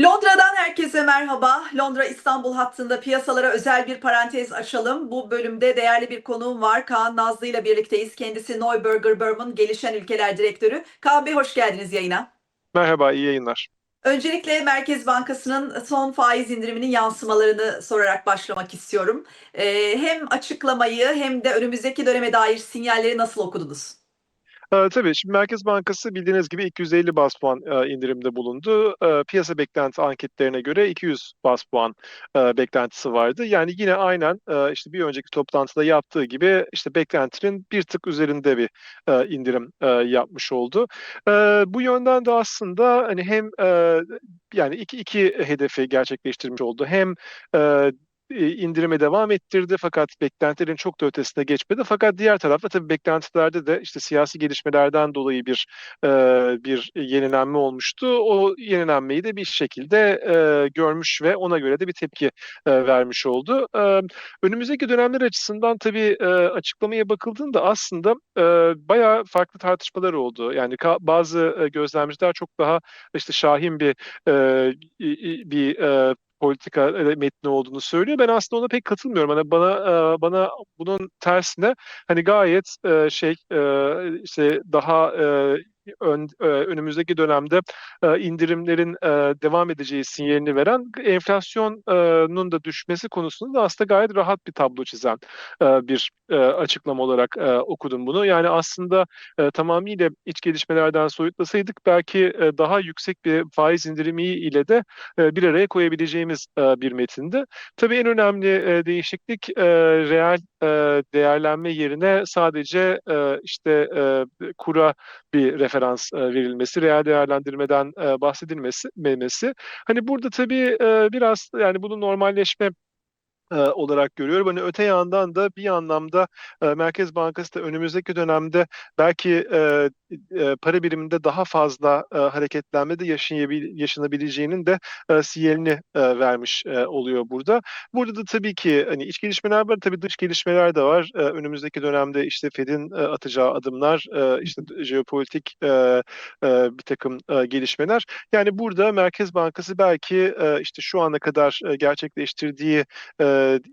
Londra'dan herkese merhaba. Londra İstanbul hattında piyasalara özel bir parantez açalım. Bu bölümde değerli bir konuğum var. Kaan Nazlı ile birlikteyiz. Kendisi Neuberger Berman Gelişen Ülkeler Direktörü. Kaan Bey hoş geldiniz yayına. Merhaba, iyi yayınlar. Öncelikle Merkez Bankası'nın son faiz indiriminin yansımalarını sorarak başlamak istiyorum. Ee, hem açıklamayı hem de önümüzdeki döneme dair sinyalleri nasıl okudunuz? Ee, tabii şimdi Merkez Bankası bildiğiniz gibi 250 bas puan e, indirimde bulundu. E, piyasa beklenti anketlerine göre 200 bas puan e, beklentisi vardı. Yani yine aynen e, işte bir önceki toplantıda yaptığı gibi işte beklentinin bir tık üzerinde bir indirim yapmış oldu. Bu yönden de aslında hani hem yani iki, iki hedefi gerçekleştirmiş oldu. Hem e, indirime devam ettirdi fakat beklentilerin çok da ötesine geçmedi. Fakat diğer tarafta tabii beklentilerde de işte siyasi gelişmelerden dolayı bir e, bir yenilenme olmuştu. O yenilenmeyi de bir şekilde e, görmüş ve ona göre de bir tepki e, vermiş oldu. E, önümüzdeki dönemler açısından tabii e, açıklamaya bakıldığında aslında e, bayağı farklı tartışmalar oldu. Yani bazı e, gözlemciler çok daha işte şahin bir e, bir e, politika e, metni olduğunu söylüyor. Ben aslında ona pek katılmıyorum. Hani bana e, bana bunun tersine hani gayet e, şey işte daha ön, e, önümüzdeki dönemde e, indirimlerin e, devam edeceği sinyalini veren enflasyonun da düşmesi konusunda da aslında gayet rahat bir tablo çizen e, bir e, açıklama olarak e, okudum bunu. Yani aslında e, tamamıyla iç gelişmelerden soyutlasaydık belki e, daha yüksek bir faiz indirimi ile de e, bir araya koyabileceğimiz e, bir metindi. Tabii en önemli e, değişiklik e, reel e, değerlenme yerine sadece e, işte e, kura bir referans e, verilmesi, reel değerlendirmeden e, bahsedilmesi. Hani burada tabii e, biraz yani bunu normalleşme e, olarak görüyorum. Hani öte yandan da bir anlamda e, Merkez Bankası da önümüzdeki dönemde belki e, para biriminde daha fazla hareketlenme de yaşanabileceğinin de e, sinyalini e, vermiş oluyor burada. Burada da tabii ki hani iç gelişmeler var, tabii dış gelişmeler de var. Önümüzdeki dönemde işte Fed'in e, atacağı adımlar, işte jeopolitik bir takım gelişmeler. Yani burada Merkez Bankası belki işte şu ana kadar gerçekleştirdiği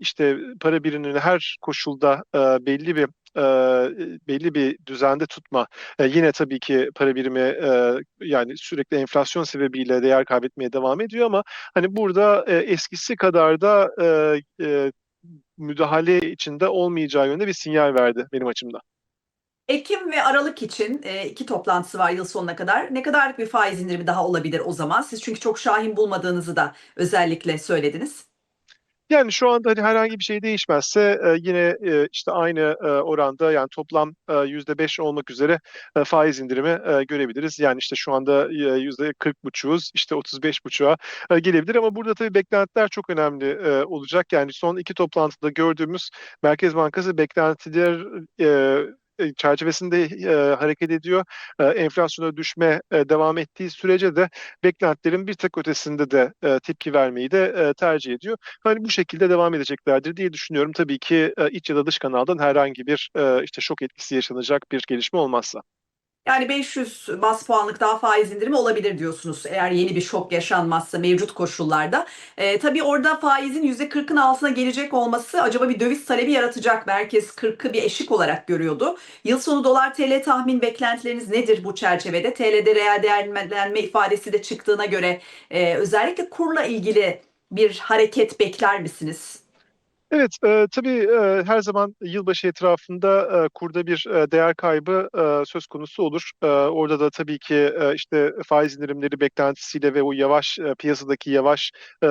işte para birimini her koşulda e, belli bir e, belli bir düzende tutma. E, yine tabii ki para birimi e, yani sürekli enflasyon sebebiyle değer kaybetmeye devam ediyor ama hani burada e, eskisi kadar da e, e, müdahale içinde olmayacağı yönde bir sinyal verdi benim açımdan. Ekim ve Aralık için e, iki toplantısı var yıl sonuna kadar. Ne kadarlık bir faiz indirimi daha olabilir o zaman? Siz çünkü çok şahin bulmadığınızı da özellikle söylediniz. Yani şu anda hani herhangi bir şey değişmezse e, yine e, işte aynı e, oranda yani toplam e, yüzde beş olmak üzere e, faiz indirimi e, görebiliriz. Yani işte şu anda e, yüzde kırk buçuğuz, işte otuz beş buçuğa e, gelebilir ama burada tabii beklentiler çok önemli e, olacak. Yani son iki toplantıda gördüğümüz Merkez Bankası beklentiler e, çerçevesinde e, hareket ediyor. E, enflasyona düşme e, devam ettiği sürece de beklentilerin bir tık ötesinde de e, tepki vermeyi de e, tercih ediyor. Hani bu şekilde devam edeceklerdir diye düşünüyorum. Tabii ki e, iç ya da dış kanaldan herhangi bir e, işte şok etkisi yaşanacak bir gelişme olmazsa. Yani 500 bas puanlık daha faiz indirimi olabilir diyorsunuz eğer yeni bir şok yaşanmazsa mevcut koşullarda. Ee, tabii orada faizin %40'ın altına gelecek olması acaba bir döviz talebi yaratacak mı? Herkes 40'ı bir eşik olarak görüyordu. Yıl sonu dolar TL tahmin beklentileriniz nedir bu çerçevede? TL'de reel değerlenme ifadesi de çıktığına göre e, özellikle kurla ilgili bir hareket bekler misiniz? Evet, e, tabii e, her zaman yılbaşı etrafında e, kurda bir e, değer kaybı e, söz konusu olur. E, orada da tabii ki e, işte faiz indirimleri beklentisiyle ve o yavaş e, piyasadaki yavaş e,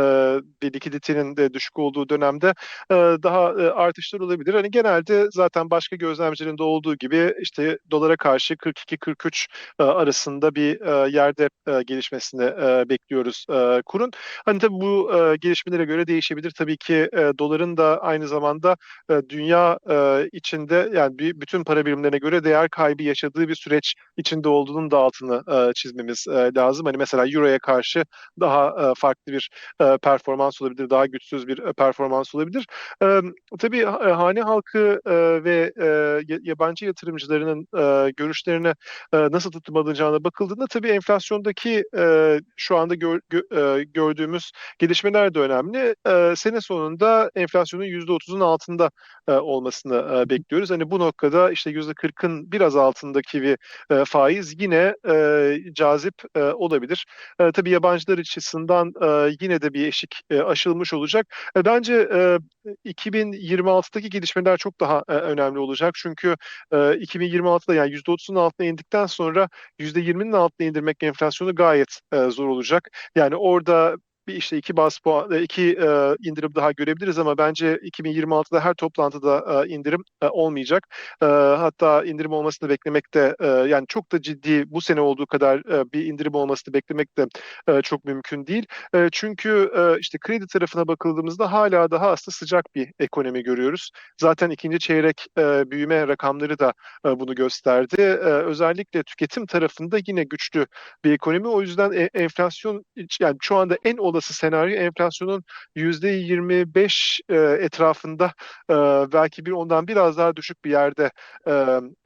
bir likiditenin de düşük olduğu dönemde e, daha e, artışlar olabilir. Hani genelde zaten başka gözlemcilerin de olduğu gibi işte dolara karşı 42-43 e, arasında bir e, yerde e, gelişmesini e, bekliyoruz e, kurun. Hani tabii bu e, gelişmelere göre değişebilir. Tabii ki e, doların da aynı zamanda e, dünya e, içinde yani bir, bütün para birimlerine göre değer kaybı yaşadığı bir süreç içinde olduğunun da altını e, çizmemiz e, lazım. Hani mesela Euro'ya karşı daha e, farklı bir e, performans olabilir, daha güçsüz bir e, performans olabilir. E, tabii ha- hane halkı e, ve e, ya- yabancı yatırımcılarının e, görüşlerine e, nasıl tutum alınacağına bakıldığında tabii enflasyondaki e, şu anda gör- gö- e, gördüğümüz gelişmeler de önemli. E, sene sonunda enflasyonun %30'un altında e, olmasını e, bekliyoruz. Hani bu noktada işte %40'ın biraz altındaki bir e, faiz yine e, cazip e, olabilir. E, tabii yabancılar açısından e, yine de bir eşik e, aşılmış olacak. E, bence e, 2026'daki gelişmeler çok daha e, önemli olacak. Çünkü e, 2026'da yani %30'un altına indikten sonra %20'nin altına indirmek enflasyonu gayet e, zor olacak. Yani orada bir işte iki bas puan, e, iki e, indirim daha görebiliriz ama bence 2026'da her toplantıda e, indirim e, olmayacak. E, hatta indirim olmasını beklemek de e, yani çok da ciddi bu sene olduğu kadar e, bir indirim olmasını beklemek de e, çok mümkün değil. E, çünkü e, işte kredi tarafına bakıldığımızda hala daha aslında sıcak bir ekonomi görüyoruz. Zaten ikinci çeyrek e, büyüme rakamları da e, bunu gösterdi. E, özellikle tüketim tarafında yine güçlü bir ekonomi. O yüzden e- enflasyon yani şu anda en olası senaryo enflasyonun %25 e, etrafında e, belki bir ondan biraz daha düşük bir yerde e,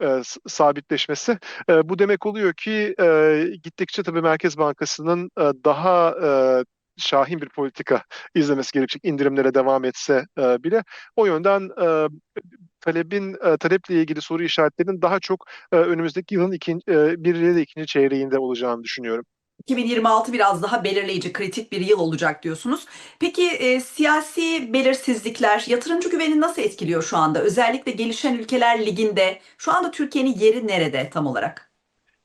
e, sabitleşmesi. E, bu demek oluyor ki e, gittikçe tabii Merkez Bankası'nın e, daha e, şahin bir politika izlemesi gerekecek indirimlere devam etse e, bile. O yönden e, talebin e, taleple ilgili soru işaretlerinin daha çok e, önümüzdeki yılın ikinci, e, bir ya ikinci çeyreğinde olacağını düşünüyorum. 2026 biraz daha belirleyici, kritik bir yıl olacak diyorsunuz. Peki e, siyasi belirsizlikler yatırımcı güvenini nasıl etkiliyor şu anda? Özellikle gelişen ülkeler liginde şu anda Türkiye'nin yeri nerede tam olarak?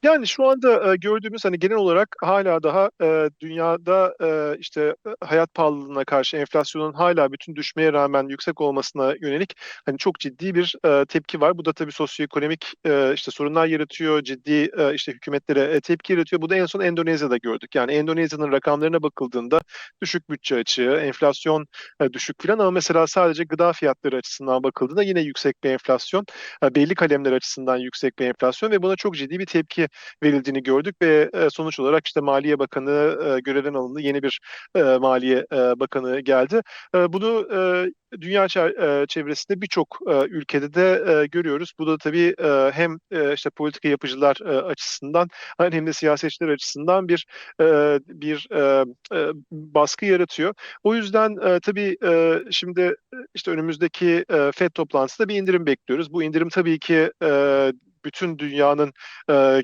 Yani şu anda e, gördüğümüz hani genel olarak hala daha e, dünyada e, işte e, hayat pahalılığına karşı enflasyonun hala bütün düşmeye rağmen yüksek olmasına yönelik hani çok ciddi bir e, tepki var. Bu da tabii sosyoekonomik e, işte sorunlar yaratıyor, ciddi e, işte hükümetlere e, tepki yaratıyor. Bu da en son Endonezya'da gördük. Yani Endonezya'nın rakamlarına bakıldığında düşük bütçe açığı, enflasyon e, düşük filan ama mesela sadece gıda fiyatları açısından bakıldığında yine yüksek bir enflasyon, e, belli kalemler açısından yüksek bir enflasyon ve buna çok ciddi bir tepki verildiğini gördük ve e, sonuç olarak işte Maliye Bakanı e, görevden alındı. Yeni bir e, Maliye Bakanı geldi. Bunu dünya çevresinde birçok ülkede de görüyoruz. Bu da tabii hem işte politika yapıcılar açısından hem de siyasetçiler açısından bir bir baskı yaratıyor. O yüzden tabii şimdi işte önümüzdeki FED toplantısında bir indirim bekliyoruz. Bu indirim tabii ki bütün dünyanın e,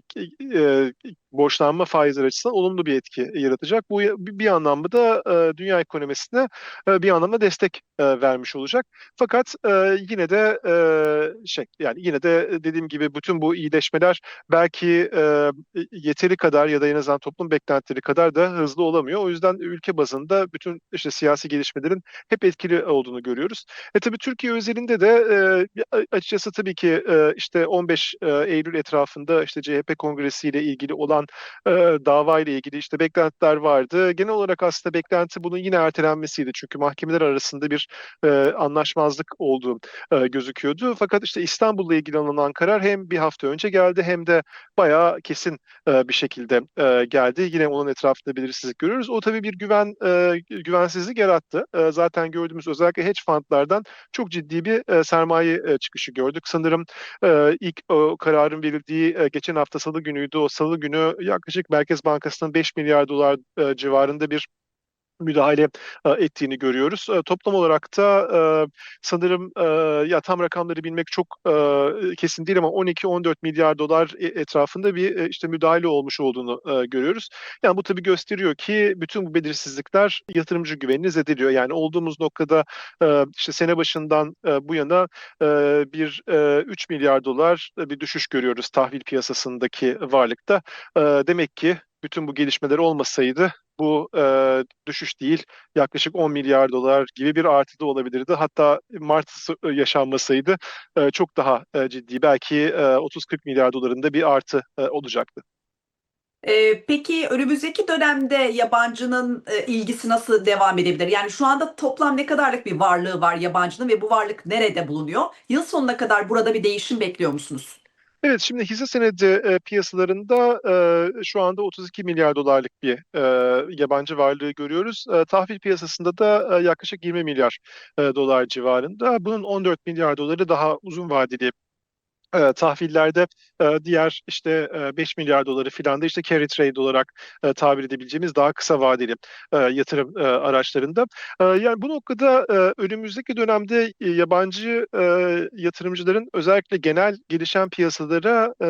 e, borçlanma faizleri açısından olumlu bir etki yaratacak. Bu bir anlamda da e, dünya ekonomisine e, bir anlamda destek e, vermiş olacak. Fakat yine de şey yani yine de dediğim gibi bütün bu iyileşmeler belki yeteri kadar ya da en azından toplum beklentileri kadar da hızlı olamıyor. O yüzden ülke bazında bütün işte siyasi gelişmelerin hep etkili olduğunu görüyoruz. E tabii Türkiye özelinde de açıkçası tabii ki işte 15 e, Eylül etrafında işte CHP kongresiyle ilgili olan e, dava ilgili işte beklentiler vardı. Genel olarak aslında beklenti bunun yine ertelenmesiydi. Çünkü mahkemeler arasında bir e, anlaşmazlık olduğu e, gözüküyordu. Fakat işte İstanbul'la ilgili alınan karar hem bir hafta önce geldi hem de bayağı kesin e, bir şekilde e, geldi. Yine onun etrafında belirsizlik görüyoruz. O tabii bir güven e, güvensizlik yarattı. E, zaten gördüğümüz özellikle hedge fundlardan çok ciddi bir e, sermaye e, çıkışı gördük. Sanırım e, ilk o kararın verildiği e, geçen hafta Salı günüydü. O Salı günü yaklaşık Merkez Bankası'nın 5 milyar dolar e, civarında bir müdahale e, ettiğini görüyoruz. E, Toplam olarak da e, sanırım ya tam rakamları bilmek çok kesin değil ama 12-14 milyar dolar etrafında bir işte müdahale olmuş olduğunu görüyoruz. Yani bu tabii gösteriyor ki bütün bu belirsizlikler yatırımcı güvenini zedeliyor. Yani olduğumuz noktada işte sene başından bu yana bir e, 3 milyar dolar bir düşüş görüyoruz tahvil piyasasındaki varlıkta. Demek ki bütün bu gelişmeler olmasaydı bu e, düşüş değil yaklaşık 10 milyar dolar gibi bir artı da olabilirdi. Hatta Mart yaşanmasaydı e, çok daha e, ciddi belki e, 30-40 milyar dolarında bir artı e, olacaktı. Peki önümüzdeki dönemde yabancının ilgisi nasıl devam edebilir? Yani şu anda toplam ne kadarlık bir varlığı var yabancının ve bu varlık nerede bulunuyor? Yıl sonuna kadar burada bir değişim bekliyor musunuz? Evet, şimdi hisse senedi e, piyasalarında e, şu anda 32 milyar dolarlık bir e, yabancı varlığı görüyoruz. E, tahvil piyasasında da e, yaklaşık 20 milyar e, dolar civarında. Bunun 14 milyar doları daha uzun vadeli e, tahvillerde e, diğer işte e, 5 milyar doları filan da işte carry trade olarak e, tabir edebileceğimiz daha kısa vadeli e, yatırım e, araçlarında. E, yani bu noktada e, önümüzdeki dönemde e, yabancı e, yatırımcıların özellikle genel gelişen piyasalara e,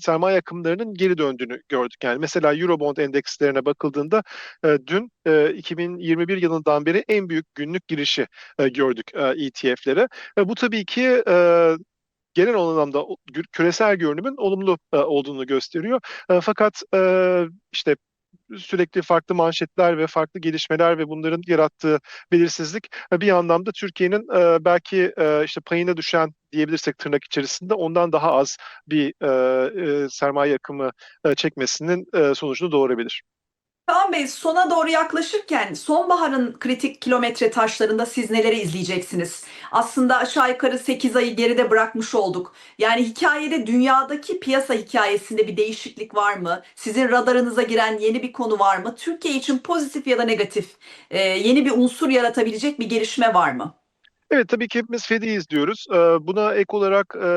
sermaye akımlarının geri döndüğünü gördük. Yani mesela Eurobond endekslerine bakıldığında e, dün e, 2021 yılından beri en büyük günlük girişi e, gördük e, ETF'lere. E, bu tabii ki e, genel anlamda küresel görünümün olumlu e, olduğunu gösteriyor. E, fakat e, işte sürekli farklı manşetler ve farklı gelişmeler ve bunların yarattığı belirsizlik e, bir anlamda Türkiye'nin e, belki e, işte payına düşen diyebilirsek tırnak içerisinde ondan daha az bir sermaye akımı çekmesinin sonucunu doğurabilir. Kaan Bey sona doğru yaklaşırken sonbaharın kritik kilometre taşlarında siz neleri izleyeceksiniz? Aslında aşağı yukarı 8 ayı geride bırakmış olduk. Yani hikayede dünyadaki piyasa hikayesinde bir değişiklik var mı? Sizin radarınıza giren yeni bir konu var mı? Türkiye için pozitif ya da negatif yeni bir unsur yaratabilecek bir gelişme var mı? Evet tabii ki hepimiz Fed'i izliyoruz. Ee, Buna ek olarak e,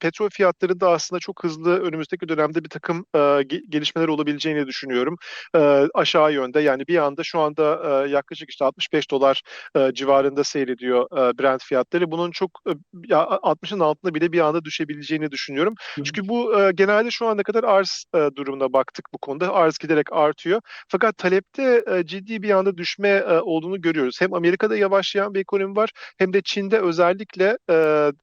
petrol fiyatlarında aslında çok hızlı önümüzdeki dönemde bir takım e, ge- gelişmeler olabileceğini düşünüyorum. E, Aşağı yönde yani bir anda şu anda e, yaklaşık işte 65 dolar e, civarında seyrediyor e, Brent fiyatları. Bunun çok e, ya 60'ın altına bile bir anda düşebileceğini düşünüyorum. Çünkü bu e, genelde şu ana kadar arz e, durumuna baktık bu konuda. Arz giderek artıyor. Fakat talepte e, ciddi bir anda düşme e, olduğunu görüyoruz. Hem Amerika'da yavaşlayan bir ekonomi var hem de Çin'de özellikle e,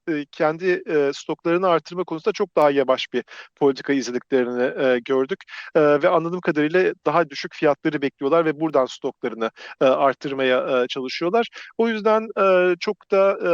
e, kendi e, stoklarını artırma konusunda çok daha yavaş bir politika izlediklerini e, gördük. E, ve anladığım kadarıyla daha düşük fiyatları bekliyorlar ve buradan stoklarını e, arttırmaya e, çalışıyorlar. O yüzden e, çok da e,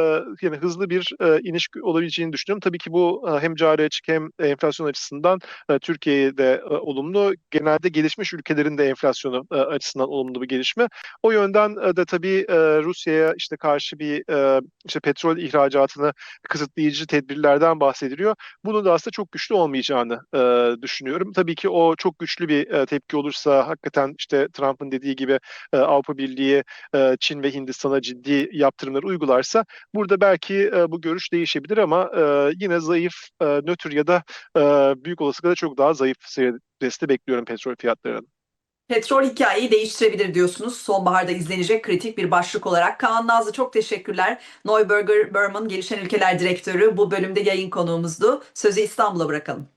yani hızlı bir e, iniş olabileceğini düşünüyorum. Tabii ki bu e, hem cari açık hem enflasyon açısından e, Türkiye'de e, olumlu. Genelde gelişmiş ülkelerin de enflasyonu e, açısından olumlu bir gelişme. O yönden e, de tabii e, Rusya'ya işte karşı bir e, işte petrol ihracatını kısıtlayıcı tedbirlerden bahsediliyor. Bunun da aslında çok güçlü olmayacağını e, düşünüyorum. Tabii ki o çok güçlü bir e, tepki olursa hakikaten işte Trump'ın dediği gibi e, Avrupa Birliği, e, Çin ve Hindistan'a ciddi yaptırımlar uygularsa burada belki e, bu görüş değişebilir ama e, yine zayıf, e, nötr ya da e, büyük olasılıkla çok daha zayıf seyredesi bekliyorum petrol fiyatlarının. Petrol hikayeyi değiştirebilir diyorsunuz. Sonbaharda izlenecek kritik bir başlık olarak. Kaan Nazlı çok teşekkürler. Neuberger Berman Gelişen Ülkeler Direktörü bu bölümde yayın konuğumuzdu. Sözü İstanbul'a bırakalım.